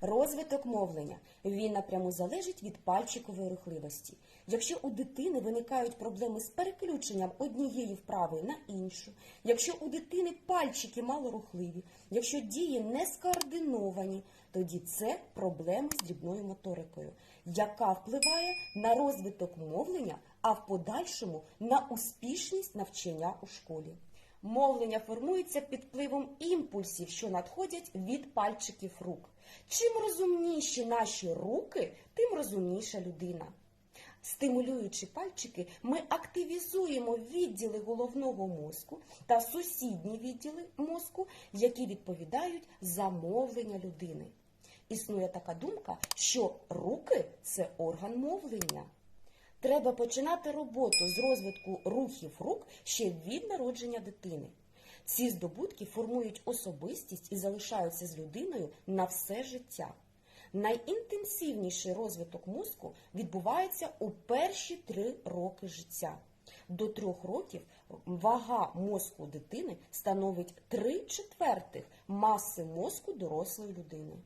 Розвиток мовлення він напряму залежить від пальчикової рухливості. Якщо у дитини виникають проблеми з переключенням однієї вправи на іншу, якщо у дитини пальчики малорухливі, якщо дії не скоординовані, тоді це проблеми з дрібною моторикою, яка впливає на розвиток мовлення, а в подальшому на успішність навчання у школі. Мовлення формується під впливом імпульсів, що надходять від пальчиків рук. Чим розумніші наші руки, тим розумніша людина. Стимулюючи пальчики, ми активізуємо відділи головного мозку та сусідні відділи мозку, які відповідають за мовлення людини. Існує така думка, що руки це орган мовлення. Треба починати роботу з розвитку рухів рук ще від народження дитини. Ці здобутки формують особистість і залишаються з людиною на все життя. Найінтенсивніший розвиток мозку відбувається у перші три роки життя. До трьох років вага мозку дитини становить три четвертих маси мозку дорослої людини.